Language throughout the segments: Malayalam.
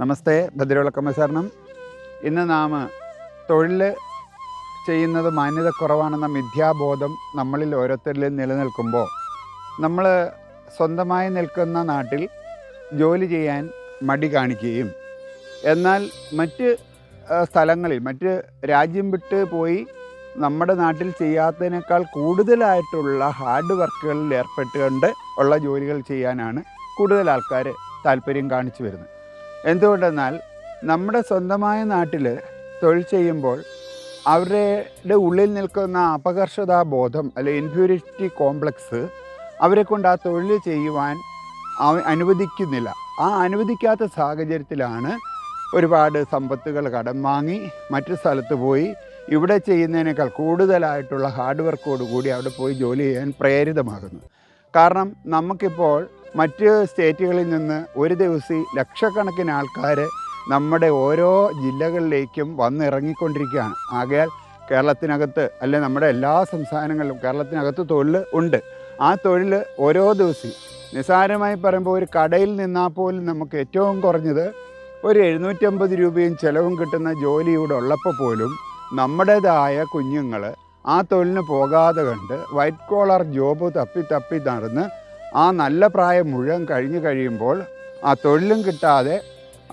നമസ്തേ ഭദ്രവിളക്കമ്മ ശരണം. ഇന്ന് നാം തൊഴിൽ ചെയ്യുന്നത് മാന്യത കുറവാണെന്ന മിഥ്യാബോധം നമ്മളിൽ ഓരോരുത്തരിലും നിലനിൽക്കുമ്പോൾ നമ്മൾ സ്വന്തമായി നിൽക്കുന്ന നാട്ടിൽ ജോലി ചെയ്യാൻ മടി കാണിക്കുകയും എന്നാൽ മറ്റ് സ്ഥലങ്ങളിൽ മറ്റ് രാജ്യം വിട്ട് പോയി നമ്മുടെ നാട്ടിൽ ചെയ്യാത്തതിനേക്കാൾ കൂടുതലായിട്ടുള്ള ഹാർഡ് വർക്കുകളിൽ ഏർപ്പെട്ടുകൊണ്ട് ഉള്ള ജോലികൾ ചെയ്യാനാണ് കൂടുതൽ ആൾക്കാർ താല്പര്യം കാണിച്ചു വരുന്നത്. എന്തുകൊണ്ടെന്നാൽ നമ്മുടെ സ്വന്തമായ നാട്ടിൽ തൊഴിൽ ചെയ്യുമ്പോൾ അവരുടെ ഉള്ളിൽ നിൽക്കുന്ന അപകർഷതാ ബോധം അല്ലെ ഇൻഫ്യൂരിറ്റി കോംപ്ലക്സ് അവരെ കൊണ്ട് ആ തൊഴിൽ ചെയ്യുവാൻ അനുവദിക്കുന്നില്ല. ആ അനുവദിക്കാത്ത സാഹചര്യത്തിലാണ് ഒരുപാട് സമ്പത്തുകൾ കടം വാങ്ങി മറ്റു സ്ഥലത്ത് പോയി ഇവിടെ ചെയ്യുന്നതിനേക്കാൾ കൂടുതലായിട്ടുള്ള ഹാർഡ് വർക്കോട് കൂടി അവിടെ പോയി ജോലി ചെയ്യാൻ പ്രേരിതമാകുന്നു കാരണം നമുക്കിപ്പോൾ മറ്റ് സ്റ്റേറ്റുകളിൽ നിന്ന് ഒരു ദിവസം ലക്ഷക്കണക്കിന് ആൾക്കാർ നമ്മുടെ ഓരോ ജില്ലകളിലേക്കും വന്നിറങ്ങിക്കൊണ്ടിരിക്കുകയാണ്. ആകയാൽ കേരളത്തിനകത്ത് അല്ലെ നമ്മുടെ എല്ലാ സംസ്ഥാനങ്ങളിലും കേരളത്തിനകത്ത് തൊഴിൽ ഉണ്ട്. ആ തൊഴിൽ ഓരോ ദിവസം നിസ്സാരമായി പറയുമ്പോൾ ഒരു കടയിൽ നിന്നാൽ പോലും നമുക്ക് ഏറ്റവും കുറഞ്ഞത് ഒരു എഴുന്നൂറ്റമ്പത് രൂപയും ചിലവും കിട്ടുന്ന ജോലി ഉള്ളപ്പോൾ പോലും നമ്മുടേതായ കുഞ്ഞുങ്ങൾ ആ തൊഴിലിന് പോകാതെ കണ്ട് വൈറ്റ് കോളർ ജോബ് തപ്പി തപ്പി നടന്ന് ആ നല്ല പ്രായം മുഴുവൻ കഴിഞ്ഞു കഴിയുമ്പോൾ ആ തൊഴിലും കിട്ടാതെ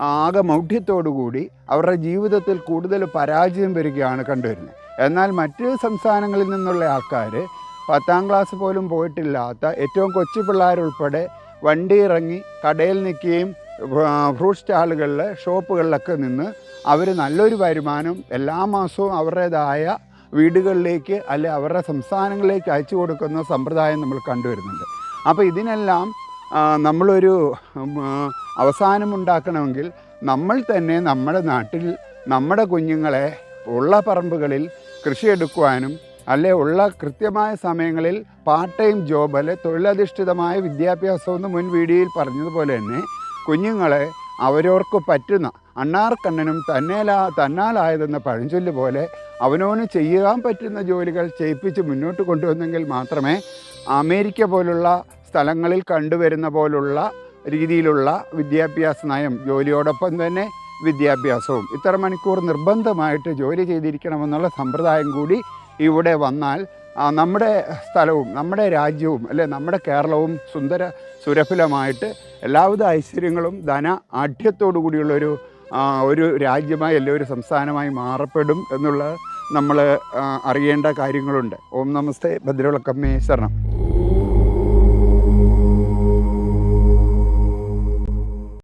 ആകെ കൂടി അവരുടെ ജീവിതത്തിൽ കൂടുതൽ പരാജയം വരികയാണ് കണ്ടുവരുന്നത്. എന്നാൽ മറ്റ് സംസ്ഥാനങ്ങളിൽ നിന്നുള്ള ആൾക്കാർ പത്താം ക്ലാസ് പോലും പോയിട്ടില്ലാത്ത ഏറ്റവും കൊച്ചു പിള്ളേരുൾപ്പെടെ വണ്ടി ഇറങ്ങി കടയിൽ നിൽക്കുകയും ഫ്രൂട്ട് സ്റ്റാളുകളിൽ ഷോപ്പുകളിലൊക്കെ നിന്ന് അവർ നല്ലൊരു വരുമാനം എല്ലാ മാസവും അവരുടേതായ വീടുകളിലേക്ക് അല്ലെ അവരുടെ സംസ്ഥാനങ്ങളിലേക്ക് അയച്ചു കൊടുക്കുന്ന സമ്പ്രദായം നമ്മൾ കണ്ടുവരുന്നുണ്ട്. അപ്പോൾ ഇതിനെല്ലാം നമ്മളൊരു അവസാനമുണ്ടാക്കണമെങ്കിൽ നമ്മൾ തന്നെ നമ്മുടെ നാട്ടിൽ നമ്മുടെ കുഞ്ഞുങ്ങളെ ഉള്ള പറമ്പുകളിൽ കൃഷിയെടുക്കുവാനും അല്ലെ ഉള്ള കൃത്യമായ സമയങ്ങളിൽ പാർട്ട് ടൈം ജോബ് അല്ലെ തൊഴിലധിഷ്ഠിതമായ വിദ്യാഭ്യാസം എന്ന് മുൻ വീഡിയോയിൽ പറഞ്ഞതുപോലെ തന്നെ കുഞ്ഞുങ്ങളെ അവരവർക്ക് പറ്റുന്ന അണ്ണാർക്കണ്ണനും തന്നേലാ തന്നാലായതെന്ന പഴഞ്ചൊല്ല് പോലെ അവനവന് ചെയ്യാൻ പറ്റുന്ന ജോലികൾ ചെയ്യിപ്പിച്ച് മുന്നോട്ട് കൊണ്ടുവന്നെങ്കിൽ മാത്രമേ അമേരിക്ക പോലുള്ള സ്ഥലങ്ങളിൽ കണ്ടുവരുന്ന പോലുള്ള രീതിയിലുള്ള വിദ്യാഭ്യാസ നയം ജോലിയോടൊപ്പം തന്നെ വിദ്യാഭ്യാസവും. ഇത്ര മണിക്കൂർ നിർബന്ധമായിട്ട് ജോലി ചെയ്തിരിക്കണമെന്നുള്ള സമ്പ്രദായം കൂടി ഇവിടെ വന്നാൽ നമ്മുടെ സ്ഥലവും നമ്മുടെ രാജ്യവും അല്ലെ നമ്മുടെ കേരളവും സുന്ദര സുരഫലമായിട്ട് എല്ലാവിധ ഐശ്വര്യങ്ങളും ധന ആഢ്യത്തോടു കൂടിയുള്ളൊരു ഒരു രാജ്യമായി അല്ലെ ഒരു സംസ്ഥാനമായി മാറപ്പെടും എന്നുള്ള നമ്മൾ അറിയേണ്ട കാര്യങ്ങളുണ്ട്. ഓം നമസ്തേ ഭദ്രവിളക്കമ്മേ ശരണം.